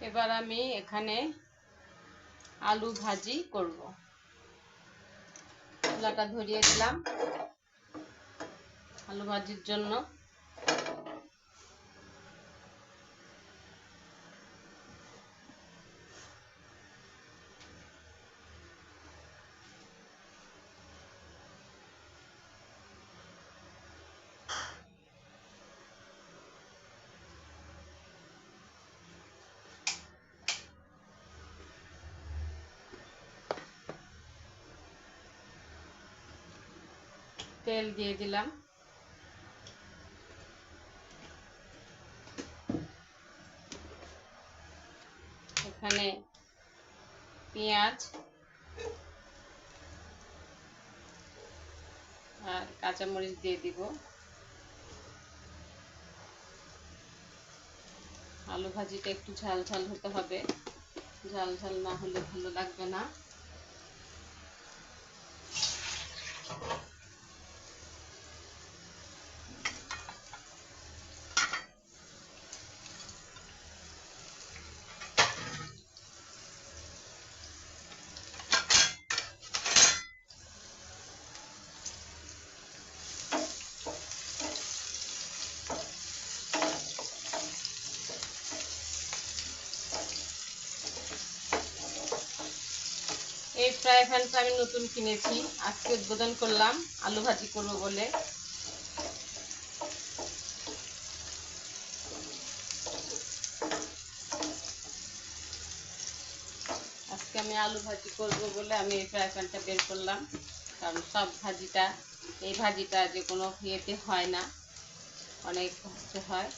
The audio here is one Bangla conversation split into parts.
এবার আমি এখানে আলু ভাজি করব। চুলাটা ধরিয়ে দিলাম আলু ভাজির জন্য। তেল দিয়ে দিলাম। এখানে পেঁয়াজ আর কাঁচামরিচ দিয়ে দিব। আলু ভাজিটা একটু ঝাল ঝাল হতে হবে। ঝাল ঝাল না হলে ভালো লাগবে না। ফ্রাই প্যানটা আমি নতুন কিনেছি। আজকে উদ্বোধন করলাম আলু ভাজি করব বলে। আজকে আমি আলু ভাজি করব বলে আমি এই ফ্রাই প্যানটা বের করলাম। কারণ সব ভাজিটা, এই ভাজিটা যে কোনো ইয়েতে হয় না। অনেক হয়।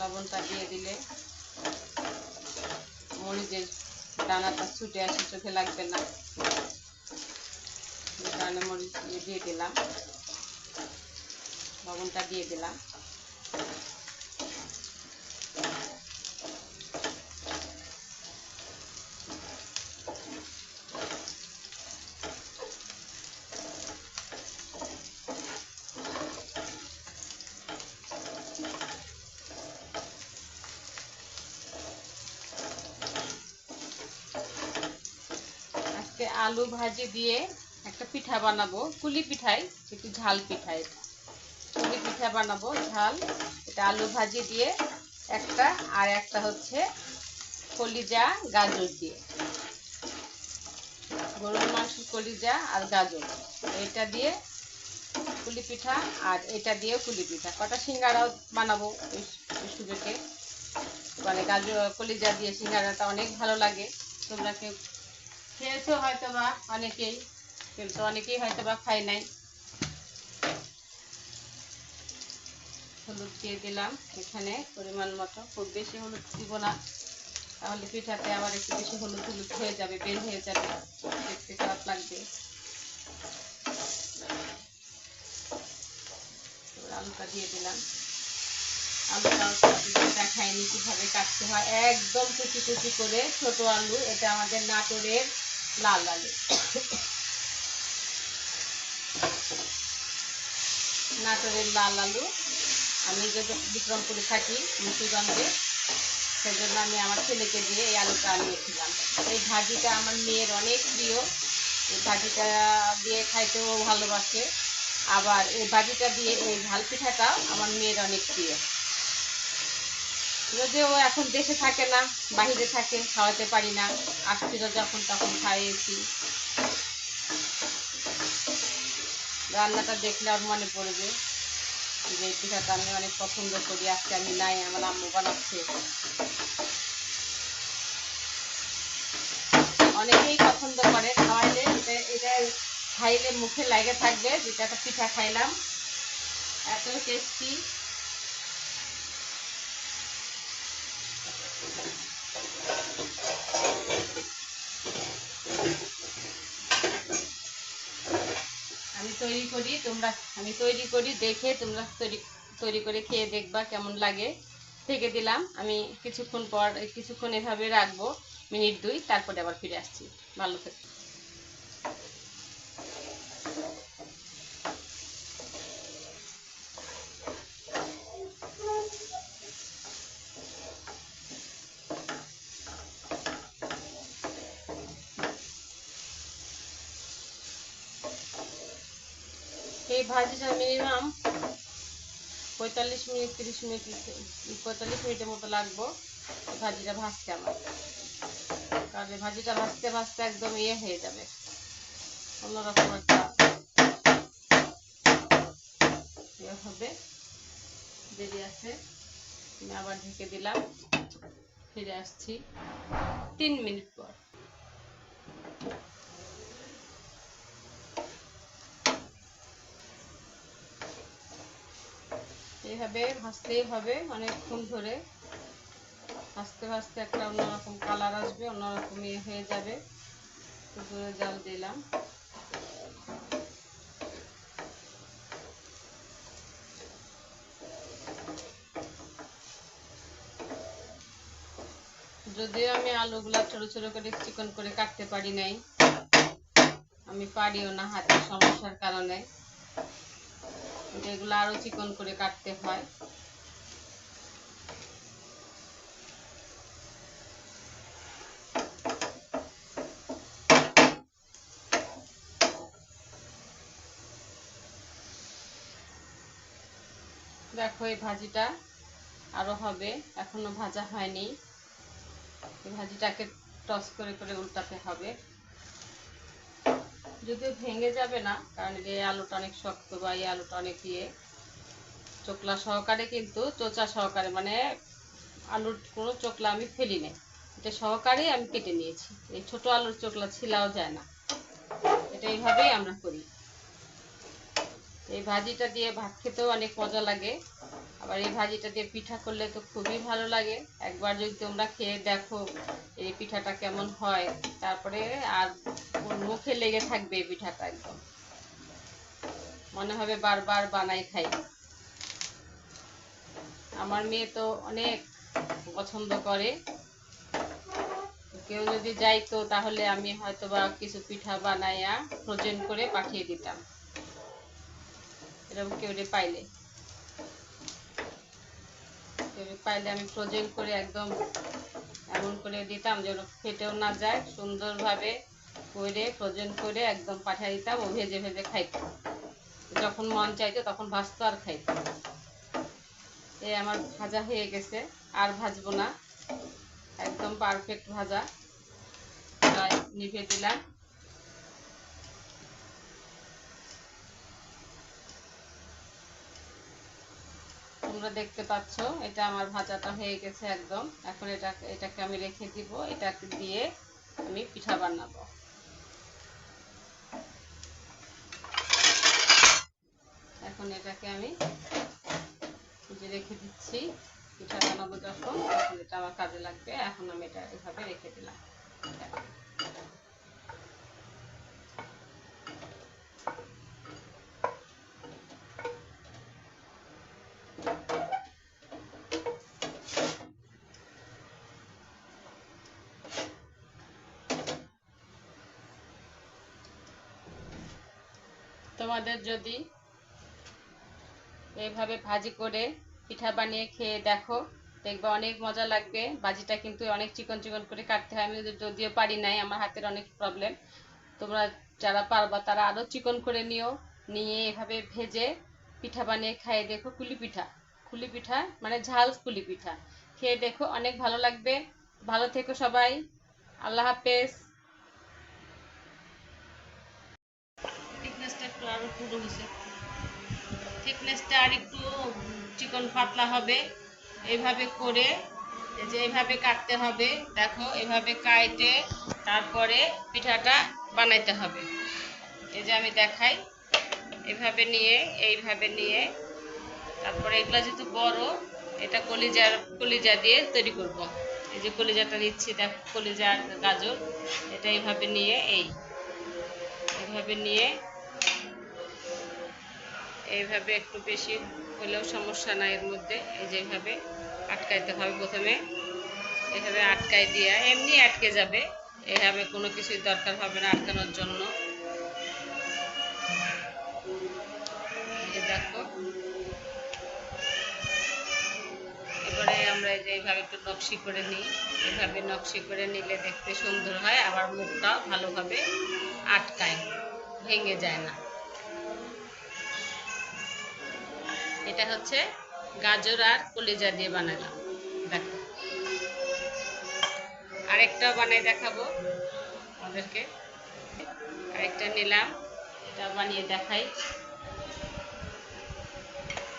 লবণটা দিয়ে দিলে মরিচের দানাটা ছুটে আসে, চোখে লাগবে না। কারণে মরিচ দিয়ে দিলাম। লবণটা দিয়ে দিলাম আজকে আলু ভাজি দিয়ে একটা পিঠা বানাবো, কুলি পিঠাই একটু ঝাল পিঠা এটা। কুলি পিঠা বানাবো, ঝাল। এটা আলু ভাজি দিয়ে একটা, আর একটা হচ্ছে কলিজা, গাজর দিয়ে। গরুর মাংস কলিজা আর গাজর। এটা দিয়ে কুলি পিঠা, আর এটা দিয়ে কুলি পিঠা। কটা সিঙ্গারাও বানাবো সুযোগে। মানে গাজর, কলিজা দিয়ে সিঙ্গারাটা অনেক ভালো লাগে। তোমরা কেউ খেয়েছো হয়তো বা অনেকেই, কিন্তু অনেকেই হয়তো বা খায় নাই। হলুদ দিয়ে দিলাম এখানে, পরিমাণ মতো। খুব বেশি হলুদ দিব না। তাহলে পিঠাতে আবার একটু বেশি হলুদ হলুদ হয়ে যাবে, বের হয়ে যাবে। দেখতে খারাপ লাগবে। আলুটা দিয়ে দিলাম। আলুটা দেখায়নি কীভাবে কাটতে হয়। একদম কুচি কুচি করে ছোট আলু, এটা আমাদের নাটোরের লাল আলু নাটোরের লাল আলু। আমি যদি বিক্রমপুরে থাকি, মুন্সিগঞ্জে, সেজন্য আমি আমার ছেলেকে দিয়ে এই আলুটা আনিয়েছিলাম। এই ভাজিটা আমার মেয়ের অনেক প্রিয়। এই ভাজিটা দিয়ে খাইতেও ভালোবাসে। আবার এই ভাজিটা দিয়ে এই ঝাল পিঠাটা আমার মেয়ের অনেক প্রিয়। যদিও এখন দেশে থাকে না, বাহিরে থাকে, খাওয়াতে পারি না। আসছিল যখন তখন খাইয়েছি। রান্নাটা দেখলে আর মনে পড়বে যে পিঠাটা আমি অনেক পছন্দ করি, আজকে আমি নাই, আমার আম্মু বানাচ্ছে। অনেকেই পছন্দ করে, খাওয়াইলে এটা এটা খাইলে মুখে লাগে থাকবে, যেটা একটা পিঠা খাইলাম। এত টেস্টি তৈরি করি, তোমরা, আমি তৈরি করি, দেখে তোমরা তৈরি তৈরি করে খেয়ে দেখবা কেমন লাগে। থেকে দিলাম, আমি কিছুক্ষণ পর, কিছুক্ষণ এভাবে রাখব, মিনিট দুই, তারপরে আবার ফিরে আসছি। ভালো থেকে এই ভাজিটা মিনিমাম পঁয়তাল্লিশ মিনিট, তিরিশ মিনিট, পঁয়তাল্লিশ মিনিটের মতো লাগবো। ভাজিটা ভাজতে আমার। কারণ ভাজিটা ভাজতে ভাজতে একদম ইয়ে হয়ে যাবে। অন্যরকম একটা ইয়ে হবে। দেরি আছে। আমি আবার ঢেকে দিলাম। ফিরে আসছি। তিন মিনিট পর। এইভাবে ভাজতেই হবে, অনেকক্ষণ ধরে ভাজতে ভাজতে একটা অন্যরকম কালার আসবে, অন্যরকম ইয়ে হয়ে যাবে। দূরে জাল দিলাম। যদিও আমি আলুগুলা ছোট ছোট করে চিকন করে কাটতে পারি নাই, আমি পারিও না হাতের সমস্যার কারণে। এগুলো আরও চিকন করে কাটতে হয়। দেখো এই ভাজিটা আরও হবে, এখনও ভাজা হয়নি। এই ভাজিটাকে টস করে করে উল্টাতে হবে। যদিও ভেঙে যাবে না, কারণ এই আলুটা অনেক শক্ত বা এই আলুটা অনেক ইয়ে। চোকলা সহকারে কিন্তু চোচা সহকারে মানে আলুর কোনো চোকলা আমি ফেলি নাই এটা সহকারে আমি কেটে নিয়েছি। এই ছোট আলুর চোকলা ছিলাও যায় না। এটা এইভাবেই আমরা করি। এই ভাজিটা দিয়ে ভাত খেতেও অনেক মজা লাগে। আবার এই ভাজিটা দিয়ে পিঠা করলে তো খুবই ভালো লাগে। একবার যদি তোমরা খেয়ে দেখো এই পিঠাটা কেমন হয়, তারপরে আর মুখে লেগে থাকবে এই পিঠাটা একদম। মনে হবে বারবার বানাই খাই। আমার মেয়ে তো অনেক পছন্দ করে। কেউ যদি যাইতো তাহলে আমি হয়তো বা কিছু পিঠা বানাইয়া ফ্রোজেন করে পাঠিয়ে দিতাম। এরকম কেউ পাইলে। পাইলে আমি ফ্রোজেন করে একদম এমন করে দিতাম যেন ফেটেও না যায়, সুন্দরভাবে করে ফ্রোজেন করে একদম পাঠিয়ে দিতাম ও ভেজে ভেজে খাইতো। যখন মন চাইতো তখন ভাজতো আর খাইতো। এই আমার ভাজা হয়ে গেছে, আর ভাজবো না। একদম পারফেক্ট ভাজা। নিভে দিলাম। তোমরা দেখতে পাচ্ছ, এটা আমার ভাজাটা হয়ে গেছে একদম। এখন এটা, এটাকে আমি রেখে দিব, এটাকে দিয়ে আমি পিঠা বানাবো। এখন এটাকে আমি যে রেখে দিচ্ছি, পিঠা বানাবো যখন এটা আমার কাজে লাগবে। এখন আমি এটা এভাবে রেখে দিলাম। তোমাদের যদি এইভাবে ভাজি করে পিঠা বানিয়ে খেয়ে দেখো, দেখবে অনেক মজা লাগবে। ভাজিটা কিন্তু অনেক চিকন চিকন করে কাটতে হয়। আমি যদিও পারি নাই, আমার হাতের অনেক প্রবলেম তোমরা যারা পারবা, তারা আরও চিকন করে নিও। নিয়ে এভাবে ভেজে পিঠা বানিয়ে খাইয়ে দেখো কুলি পিঠা। কুলি পিঠা মানে ঝাল কুলি পিঠা। খেয়ে দেখো, অনেক ভালো লাগবে। ভালো থেকো সবাই। আল্লাহ হাফেজ। আরও পুরো হয়েছে থিকনেসটা আর একটু চিকন পাতলা হবে। এইভাবে করে, এই যে এইভাবে কাটতে হবে। দেখো, এভাবে কাটে তারপরে পিঠাটা বানাইতে হবে। এই যে আমি দেখাই। এভাবে নিয়ে, এইভাবে নিয়ে, তারপরে এগুলো যেহেতু বড়, এটা কলিজার, কলিজা দিয়ে তৈরি করব। এই যে কলিজাটা নিচ্ছি, দেখ কলিজার গাজর, এটা এইভাবে নিয়ে, এই এইভাবে নিয়ে এইভাবে একটু বেশি হলেও সমস্যা নাই এর মধ্যে। এই যে এইভাবে আটকাইতে হবে প্রথমে। এইভাবে আটকাই দিয়ে এমনি আটকে যাবে। এভাবে কোনো কিছুই দরকার হবে না আটকানোর জন্য। দেখো। এবারে আমরা যে এইভাবে একটু নকশি করে নিই। এইভাবে নকশি করে নিলে দেখতে সুন্দর হয়, আবার মুখটা ভালোভাবে আটকায়, ভেঙে যায় না। এটা হচ্ছে গাজর আর কলিজা দিয়ে বানালাম। দেখো। আরেকটা বানাই দেখাবো আমাদেরকে আরেকটা নিলাম, এটা বানিয়ে দেখাই।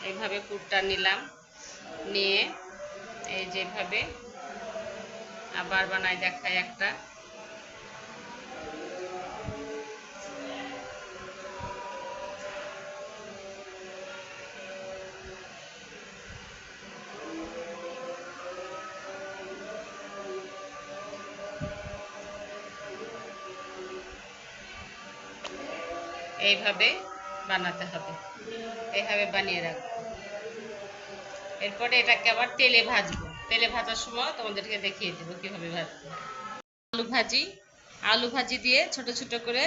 এইভাবে পুরটা নিলাম, নিয়ে এই যেভাবে আবার বানাই দেখাই একটা। এইভাবে বানাতে হবে। এইভাবে বানিয়ে রাখব। এরপরে এটাকে আবার তেলে ভাজবো। তেলে ভাজার সময় তোমাদেরকে দেখিয়ে দেবো কীভাবে হয়। আলু ভাজি। আলু ভাজি দিয়ে ছোট ছোট করে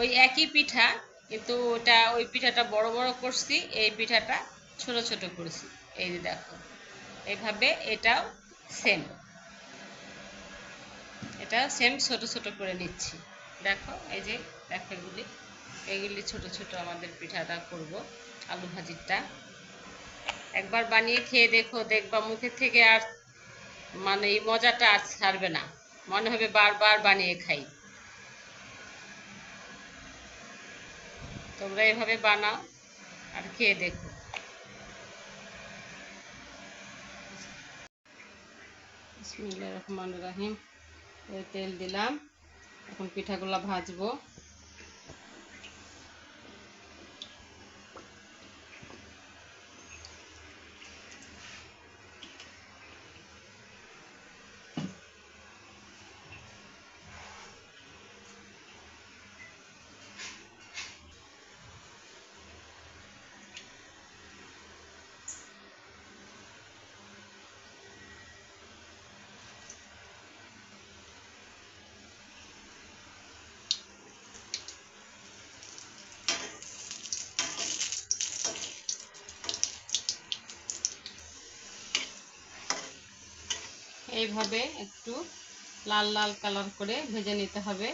ওই একই পিঠা, কিন্তু ওটা ওই পিঠাটা বড় বড় করছি, এই পিঠাটা ছোট ছোট করছি। এই যে দেখো, এইভাবে এটাও সেম এটা সেম ছোট ছোট করে নিচ্ছি। দেখো, এই যে দেখো এগুলি এগুলি ছোট ছোট আমাদের পিঠাটা করব, আলু ভাজিটা একবার বানিয়ে খেয়ে দেখো, দেখবা মুখের থেকে আর মানে এই মজাটা আর ছাড়বে না। মনে হবে বারবার বানিয়ে খাই। তোমরা এভাবে বানাও আর খেয়ে দেখো। বিসমিল্লাহ রহমান রাহিম। তেল দিলাম। এখন পিঠাগুলো ভাজবো। এইভাবে একটু লাল লাল কালার করে ভেজে নিতে হবে।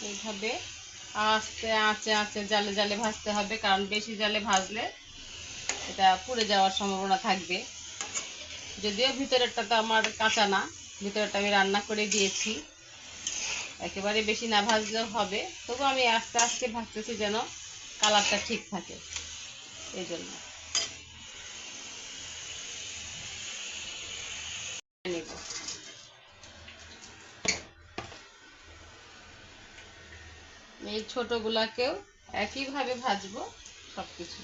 এইভাবে আস্তে আঁচে আঁচে জালে জালে ভাজতে হবে, কারণ বেশি জালে ভাজলে এটা পুড়ে যাওয়ার সম্ভাবনা থাকবে। যদিও ভিতরেরটা তো আমার কাঁচা না, ভিতরেরটা আমি রান্না করে দিয়েছি। একেবারে বেশি না ভাজলেও হবে, তবু আমি আস্তে আস্তে ভাজতেছি যেন কালারটা ঠিক থাকে, এই জন্য। নেব। এই ছোটগুলাকেও একইভাবে ভাজবো সব কিছু